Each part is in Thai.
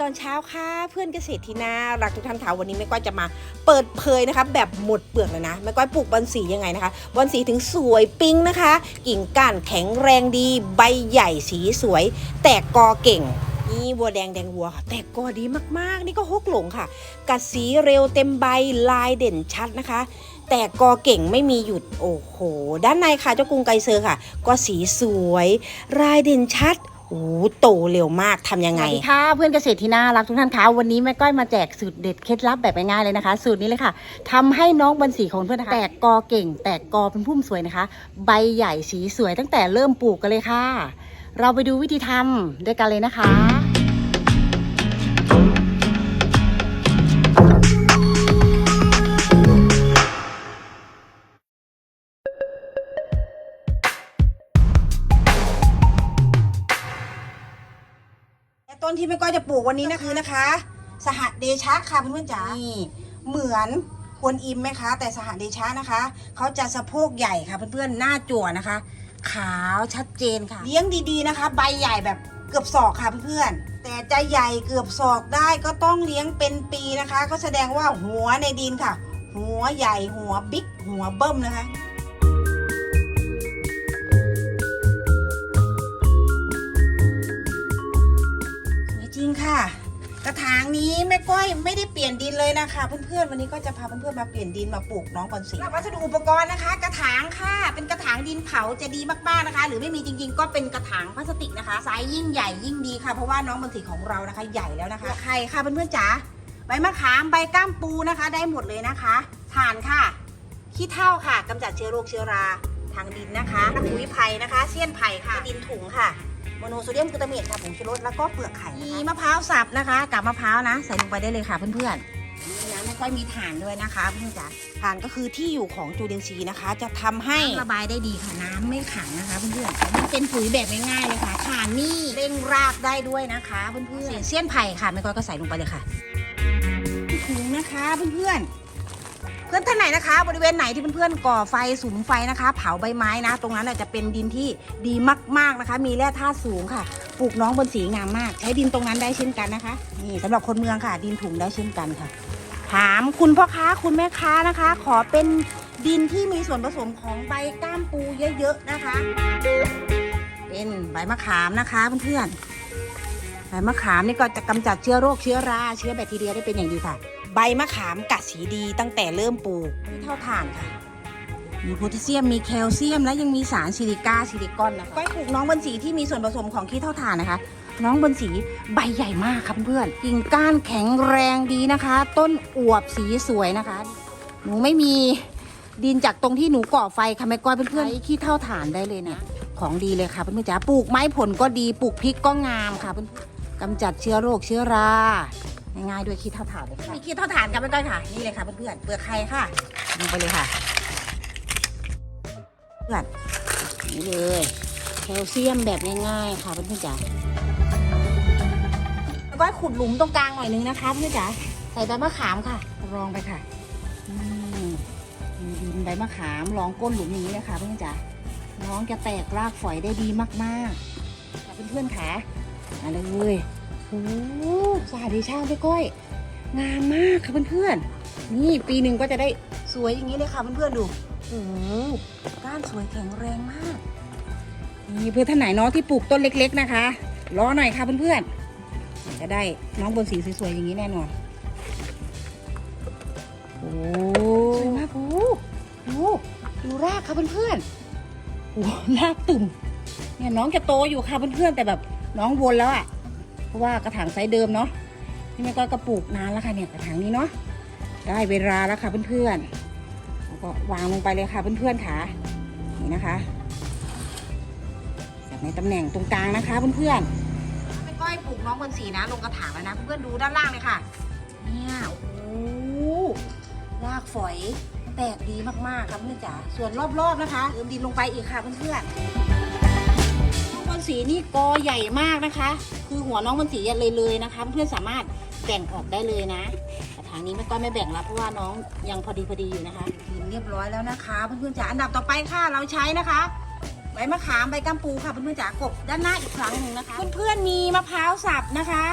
ตอนเช้าค่ะเพื่อนเกษตรที่น่ารักทุกท่านค่ะวันนี้แม่ก้อยจะมาเปิดเผยนะคะ แบบหมดเปลือกเลยนะแม่ก้อยปลูกบอนสียังไงนะคะบอนสีถึงสวยปิ๊งนะคะ กิ่งก้านแข็งแรงดี ใบใหญ่สีสวย แตกกอเก่งนี่วัวแดงแดงวัวค่ะ แตกกอดีมากๆ นี่ก็ฮกหลงค่ะ กัดสีเร็วเต็มใบลายเด่นชัดนะคะ แตกกอเก่งไม่มีหยุดโอ้โห ด้านในค่ะเจ้ากรุงไกเซอร์ค่ะ ก็สีสวยลายเด่นชัด โอ้โหโตเร็วมากทำยังไงวัสดีค่ะเพื่อนเกษตรที่น่ารักทุกท่านคะวันนี้แม่ก้อยมาแจกสูตรเด็ดเคล็ดลับแบบง่ายๆเลยนะคะ สูตรนี้เลยค่ะทำให้น้องบันสีของเพื่อนะะแตกกอเก่ง แตกกอเป็นพุ่มสวยนะคะ ใบใหญ่สีสวยตั้งแต่เริ่มปลูกกันเลยค่ะ เราไปดูวิธีทำด้วยกันเลยนะคะ นที่แม่ก้อยจะปลูกวันนี้นะคือนะคะ สหเดชะค่ะเพื่อนๆจ๋านี่เหมือนควนอิมไหมคะ แต่สหเดชะนะคะเขาจะสะโพกใหญ่ค่ะเพื่อนๆหน้าจั่วนะคะ ขาวชัดเจนค่ะ เลี้ยงดีๆนะคะ ใบใหญ่แบบเกือบศอกค่ะเพื่อนๆแต่จะใหญ่เกือบศอกได้ก็ต้องเลี้ยงเป็นปีนะคะ ก็แสดงว่าหัวในดินค่ะ หัวใหญ่หัวบิ๊กหัวเบิ้มนะคะ ไม่ได้เปลี่ยนดินเลยนะคะ เพื่อนๆวันนี้ก็จะพาเพื่อนๆมาเปลี่ยนดินมาปลูกน้องบอนสีวัสดุอุปกรณ์นะคะ กระถางค่ะ เป็นกระถางดินเผาจะดีมากๆนะคะ หรือไม่มีจริงๆ ก็เป็นกระถางพลาสติกนะคะไซส์ยิ่งใหญ่ยิ่งดีค่ะเพราะว่าน้องบอนสีของเรานะคะ ใหญ่แล้วนะคะไข่ค่ะเพื่อนๆจ๋าใบมะขามใบก้ามปูนะคะ ได้หมดเลยนะคะถ่านค่ะขี้เถ้าค่ะกำจัดเชื้อโรคเชื้อราทางดินนะคะปุ๋ยไผ่นะคะเสี้ยนไผ่ค่ะดินถุงค่ะ โมโนโซเดียมกลูตาเมตค่ะผงชูรสแล้วก็เปลือกไข่มีมะพร้าวสับนะคะกับมะพร้าวนะ ใส่ลงไปได้เลยค่ะเพื่อนๆนี่นะไม่ค่อยมีถ่านด้วยนะคะเพื่อนจ๋าถ่านก็คือที่อยู่ของจูเดนซีนะคะ จะทำให้ระบายได้ดีค่ะน้ำไม่ขังนะคะเพื่อนๆมันเป็นปุ๋ยแบบง่ายๆเลยค่ะถ่านนี่เร่งรากได้ด้วยนะคะเพื่อนๆเสี้ยนไผ่ค่ะไม่ก้อยก็ใส่ลงไปเลยค่ะถุงนะคะเพื่อนๆเพื่อนท่านไหนนะคะ บริเวณไหนที่เพื่อนๆก่อไฟสุมไฟนะคะ เผาใบไม้นะ ตรงนั้นจะเป็นดินที่ดีมากๆนะคะ มีแร่ธาตุสูงค่ะ ปลูกน้องบนสีงามมาก ใช้ดินตรงนั้นได้เช่นกันนะคะ นี่สำหรับคนเมืองค่ะ ดินถุงได้เช่นกันค่ะ ถามคุณพ่อค้าคุณแม่ค้านะคะ ขอเป็นดินที่มีส่วนผสมของใบก้ามปูเยอะๆนะคะ เป็นใบมะขามนะคะเพื่อนๆใบมะขามนี่ก็จะกำจัดเชื้อโรคเชื้อรา เชื้อแบคทีเรียได้เป็นอย่างดีค่ะ ใบมะขามกัดสีดีตั้งแต่เริ่มปลูกที่เท่าฐานค่ะ มีโพแทสเซียมมีแคลเซียม และยังมีสารซิลิก้าซิลิคอนนะคะก้อยปลูกน้องบนสีที่มีส่วนผสมของขี้เท่าฐานนะคะ น้องบนสีใบใหญ่มากครับเพื่อนกิ่งก้านแข็งแรงดีนะคะ ต้นอวบสีสวยนะคะ หนูไม่มีดินจากตรงที่หนูก่อไฟค่ะแม่ก้อยเพื่อนๆใช้ขี้เท่าฐานได้เลยเนี่ยของดีเลยค่ะเพื่อนๆจ๋าปลูกไม้ผลก็ดีปลูกพริกก็งามค่ะเพื่อนกำจัดเชื้อโรคเชื้อรา ง่ายๆด้วยขี้เท่าฐานเลยค่ะมีขี้เท่าฐานกันไปก่อนค่ะนี่เลยค่ะเพื่อนๆเปลือกไข่ค่ะลงไปเลยค่ะเพื่อนนี่เลยแคลเซียมแบบง่ายๆค่ะเพื่อนๆจ๋าแล้วก็ขุดหลุมตรงกลางหน่อยนึงนะคะเพื่อนๆจ๋าใส่ใบมะขามค่ะรองไปค่ะอืมมีดินใบมะขามรองก้นหลุมอย่างนี้นะคะเพื่อนๆจ๋าน้องจะแตกรากฝอยได้ดีมากๆค่ะเพื่อนๆค่ะมาเลยโอ้โหสาดีช่างพี่ก้อย งามมากค่ะเพื่อนๆ นี่ปีหนึ่งก็จะได้สวยอย่างนี้เลยค่ะเพื่อนๆดูโอ้ก้านสวยแข็งแรงมาก นี่เพื่อนท่านไหนเนาะที่ปลูกต้นเล็ก ๆนะคะ รอหน่อยค่ะเพื่อนๆ จะได้น้องบนสีสวยๆอย่างนี้แน่นอน โอ้สวยมากโอ้โหดูรากค่ะเพื่อนๆโอ้รากตุ่มเนี่ยน้องจะโตอยู่ค่ะเพื่อนๆแต่แบบน้องวนแล้วอะเพ ราะว่ากระถางไซส์เดิมเนาะนี่แม่ก้อยก็ปลูกนานแล้วค่ะเนี่ยกระถางนี้เนาะได้เวลาแล้วค่ะเพื่อนๆแล้วก็วางลงไปเลยค่ะเพื่อนๆค่ะนี่นะคะจับในตำแหน่งตรงกลางนะคะเพื่อนๆแม่ก้อยปลูกน้องบนสีนะลงกระถางแล้วนะเพื่อนๆดูด้านล่างเลยค่ะเนี่ยโอ้โหรากฝอยแตกดีมากๆครับเพื่อนจ๋าส่วนรอบๆนะคะเติมดินลงไปอีกค่ะเพื่อนๆ น้องบอลสีนี่กอใหญ่มากนะคะ คือหัวน้องบอลสีเลยเลยๆนะคะ เพื่อนๆสามารถแบ่งออกได้เลยนะแต่ทางนี้ไม่ก็ไม่แบ่งแล้วเพราะว่าน้องยังพอดีพอดีอยู่นะคะดินเรียบร้อยแล้วนะคะเพื่อนๆจ๋าอันดับต่อไปค่ะเราใช้นะคะใบมะขามใบกัมปูค่ะเพื่อนๆจ๋ากบด้านหน้าอีกครั้งหนึ่งนะคะ เพื่อนๆมีมะพร้าวสับนะคะ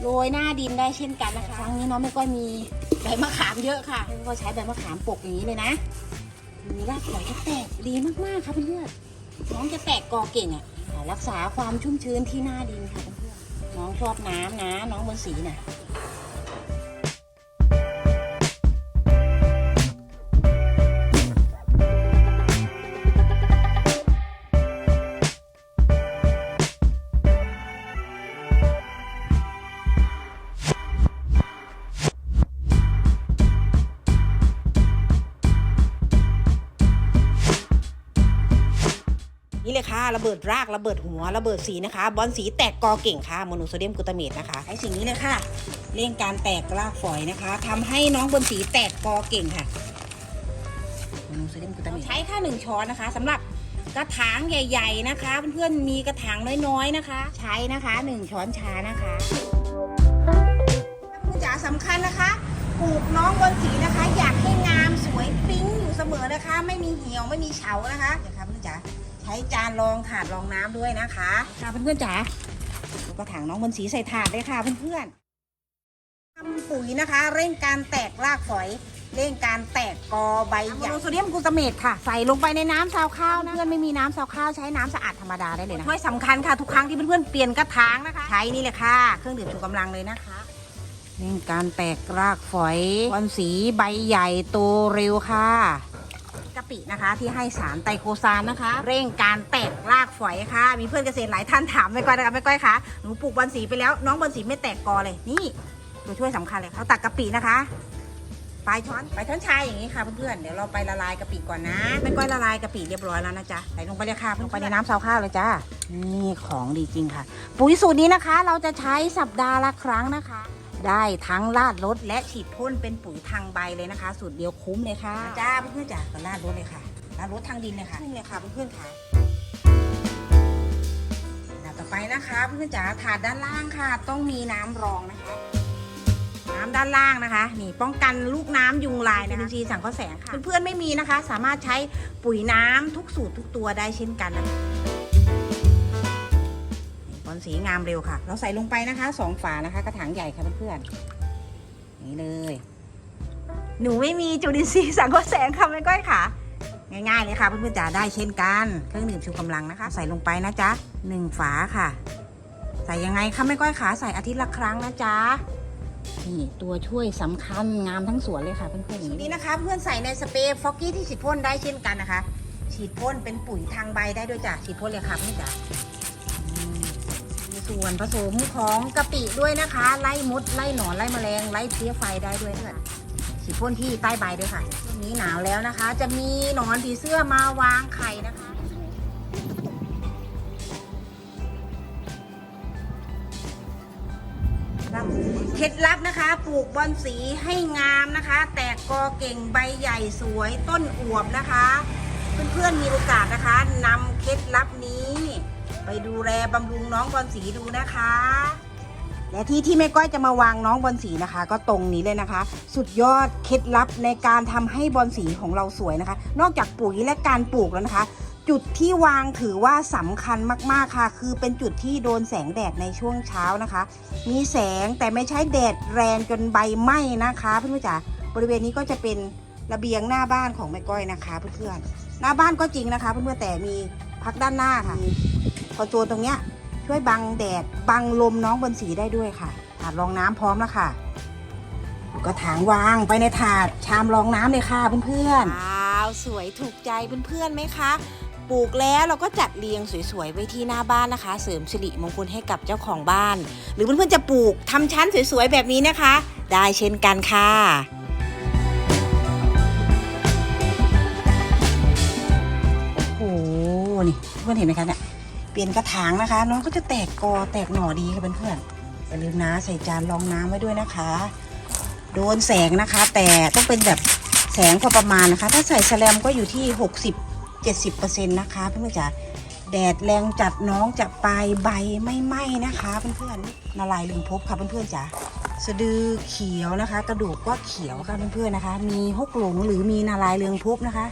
โรยหน้าดินได้เช่นกันนะคะครั้งนี้น้องไม่ก้อยมีใบมะขามเยอะค่ะไม่ก้อยใช้ใบมะขามปกอย่างนี้เลยนะมีรากฝอยจะแตกดีมากๆค่ะเพื่อนๆน้องจะแตกกอเก่งอะ รักษาความชุ่มชื้นที่หน้าดินค่ะเพื่อนๆน้องชอบน้ำนะ น้องบนสีน่ะ เลยค่ะ ระเบิดรากระเบิดหัวระเบิดสีนะคะ บอลสีแตกกอเก่งค่ะโมโนโซเดียมกลูตาเมตนะคะใช้สิ่งนี้เลยค่ะเร่งการแตกรากฝอยนะคะทำให้น้องบอลสีแตกกอเก่งค่ะโมโนโซเดียมกลูตาเมตใช้แค่หนึ่งช้อนนะคะสำหรับกระถางใหญ่ ๆนะคะ เพื่อนๆมีกระถางน้อยๆนะคะ ใช้นะคะหนึ่งช้อนชานะคะคุณจ๋าสำคัญนะคะปลูกน้องบนสีนะคะ อยากให้งามสวยปิ๊งอยู่เสมอนะคะ ไม่มีเหี่ยวไม่มีเฉานะคะเดี๋ยวครับคุณจ๋า ช้จานรองถาดรองน้ำด้วยนะคะค่ะเพื่อนๆจ๋าดูกระถางน้องบนสีใส่ถาดเลยค่ะเพื่อนๆทำปุ๋ยนะคะ เร่งการแตกรากฝอยเร่งการแตกกอใบใหญ่โซเดียมกลูตาเมตค่ะ ใส่ลงไปในน้ำซาวข้าวนะเพื่อนไม่มีน้ำซาวข้าวใช้น้ำสะอาดธรรมดาได้เลยนะช่วยสำคัญค่ะทุกครั้งที่เพื่อนๆเปลี่ยนกระถางนะคะ ใช้นี่เลยค่ะ เครื่องดื่มชูกำลังเลยนะคะเร่งการแตกรากฝอยบอนสีใบใหญ่โตเร็วค่ะ กะปินะคะ ที่ให้สารไตรโคซานนะคะ เร่งการแตกรากฝอยค่ะ มีเพื่อนเกษตรหลายท่านถามไม่ก้อยนะคะไม่ก้อยคะหนูปลูกบอนสีไปแล้วน้องบอนสีไม่แตกกอเลยนี่ตัวช่วยสำคัญเลยเขาตักกะปินะคะปลายช้อนปลายช้อนชายอย่างนี้ค่ะเพื่อนๆเดี๋ยวเราไปละลายกะปิก่อนนะไม่ก้อยละลายกะปิเรียบร้อยแล้วนะจ๊ะใส่ลงไปเลยค่ะลงไปในน้ำซาวข้าวเลยจ้านี่ของดีจริงค่ะ ปุ๋ยสูตรนี้นะคะ เราจะใช้สัปดาห์ละครั้งนะคะ ได้ทั้งลาดรถและฉีดพ่นเป็นปุ๋ยทางใบเลยนะคะ สูตรเดียวคุ้มเลยค่ะจ้าเพื่อนๆจ้าก็ลาดรถเลยค่ะลาดรถทางดินเลยค่ะนี่เลยค่ะเพื่อนๆค่ะอันดับต่อไปนะคะเพื่อนๆจ๋าถาดด้านล่างค่ะ ต้องมีน้ำรองนะคะ น้ำด้านล่างนะคะ นี่ป้องกันลูกน้ำยุงลายนะคะอินทรีย์สังเคราะห์แสงค่ะเพื่อนๆไม่มีนะคะ สามารถใช้ปุ๋ยน้ำทุกสูตรทุกตัวได้เช่นกันนะคะนี่บอล สีงามเร็วค่ะ เราใส่ลงไปนะคะสองฝานะคะ กระถางใหญ่ค่ะเพื่อนๆนี่เลย หนูไม่มีจุลินทรีย์สังเคราะห์แสงค่ะแม่ก้อยค่ะ ง่ายๆเลยค่ะเพื่อนๆจ๋าได้เช่นกันเครื่องดื่มชูกำลังนะคะ ใส่ลงไปนะจ๊ะหนึ่งฝาค่ะ ใส่ยังไงคะแม่ก้อยขาใส่อาทิตย์ละครั้งนะจ๊ะนี่ตัวช่วยสำคัญงามทั้งสวนเลยค่ะเพื่อนๆอย่างนี้นะคะ เพื่อนใส่ในสเปรย์ฟอกกี้ที่ฉีดพ่นได้เช่นกันนะคะ ฉีดพ่นเป็นปุ๋ยทางใบได้ด้วยจ้ะฉีดพ่นเลยค่ะเพื่อนจ๋า ส่วนผสมของกะปิด้วยนะคะ ไล่มด ไล่หนอน ไล่แมลง ไล่เพี้ยไฟได้ด้วยนะคะฉีดพ่นที่ใต้ใบด้วยค่ะช่วงนี้หนาวแล้วนะคะ จะมีหนอนผีเสื้อมาวางไข่นะคะ เคล็ดลับนะคะ ปลูกบอนสีให้งามนะคะ แตกกอเก่งใบใหญ่สวยต้นอวบนะคะ เพื่อนๆมีโอกาสนะคะนำเคล็ดลับนี้ ไปดูแลบำรุงน้องบอนสีดูนะคะ และที่ที่แม่ก้อยจะมาวางน้องบอลสีนะคะ ก็ตรงนี้เลยนะคะ สุดยอดเคล็ดลับในการทำให้บอลสีของเราสวยนะคะ นอกจากปุ๋ยและการปลูกแล้วนะคะ จุดที่วางถือว่าสำคัญมากๆค่ะ คือเป็นจุดที่โดนแสงแดดในช่วงเช้านะคะ มีแสงแต่ไม่ใช่แดดแรงจนใบไหม้นะคะเพื่อนๆจ๋าบริเวณนี้ก็จะเป็นระเบียงหน้าบ้านของแม่ก้อยนะคะเพื่อนๆหน้าบ้านก็จริงนะคะเพื่อนๆแต่มีพักด้านหน้าค่ะ คอนโซลตรงเนี้ยช่วยบังแดดบังลมน้องบนสีได้ด้วยค่ะถาดรองน้ำพร้อมแล้วค่ะก็ถางวางไปในถาดชามรองน้ำเลยค่ะเพื่อนๆว้าวสวยถูกใจเพื่อนๆไหมคะปลูกแล้วเราก็จัดเรียงสวยๆไว้ที่หน้าบ้านนะคะ เสริมสิริมงคลให้กับเจ้าของบ้าน หรือเพื่อนๆจะปลูกทำชั้นสวยๆแบบนี้นะคะ ได้เช่นกันค่ะโอ้โหนี่เพื่อนเห็นไหมคะเนี่ย เปลี่ยนกระถางนะคะ น้องก็จะแตกกอแตกหน่อดีค่ะเพื่อนๆอย่าลืมนะใส่จานรองน้ำไว้ด้วยนะคะ โดนแสงนะคะ แต่ต้องเป็นแบบแสงพอประมาณนะคะ ถ้าใส่แสลมก็อยู่ที่ 60 70%นะคะเพื่อนๆจ๋าแดดแรงจัดน้องจะปลายใบไม่ไหม้นะคะเพื่อนๆนาลายลืมพบค่ะเพื่อนๆจ๋าสะดือเขียวนะคะ กระดูกก็เขียวค่ะเพื่อนๆนะคะ มีหกหลงหรือมีนาลายเรืองพบนะคะ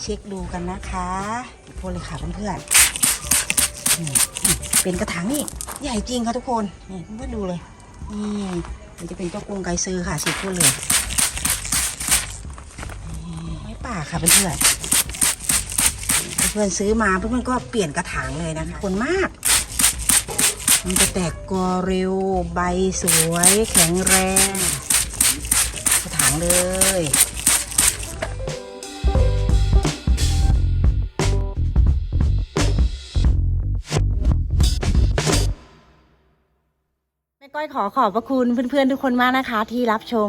เช็คดูกันนะคะโทษเลยค่ะเพื่อนๆ เป็นกระถางนี่ใหญ่จริงค่ะทุกคน นี่เพื่อนดูเลย นี่มันจะเป็นเจ้ากรุงไกซื้อค่ะสิบตัวเลยไม้ป่าค่ะเพื่อนๆเพื่อนซื้อมาเพื่อนก็เปลี่ยนกระถางเลยนะคะคนมาก มันจะแตกกอเร็วใบสวย แข็งแรง กระถางเลย ก้อยขอขอบพระคุณเพื่อนๆทุกคนมากนะคะ ที่รับชม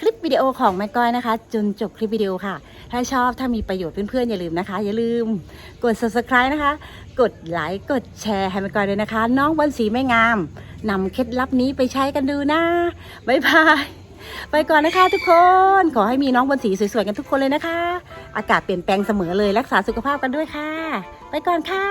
คลิปวิดีโอของแม่ก้อยนะคะ จนจบคลิปวิดีโอค่ะ ถ้าชอบถ้ามีประโยชน์เพื่อนๆอย่าลืมนะคะ อย่าลืมกด subscribe นะคะ กดไลค์กดแชร์ให้แม่ก้อยด้วยนะคะ น้องบอลสีไม่งามนำเคล็ดลับนี้ไปใช้กันดูนะบ๊ายบายไปก่อนนะคะทุกคนขอให้มีน้องบอลสีสวยๆกันทุกคนเลยนะคะ อากาศเปลี่ยนแปลงเสมอเลยรักษาสุขภาพกันด้วยค่ะ ไปก่อนค่ะ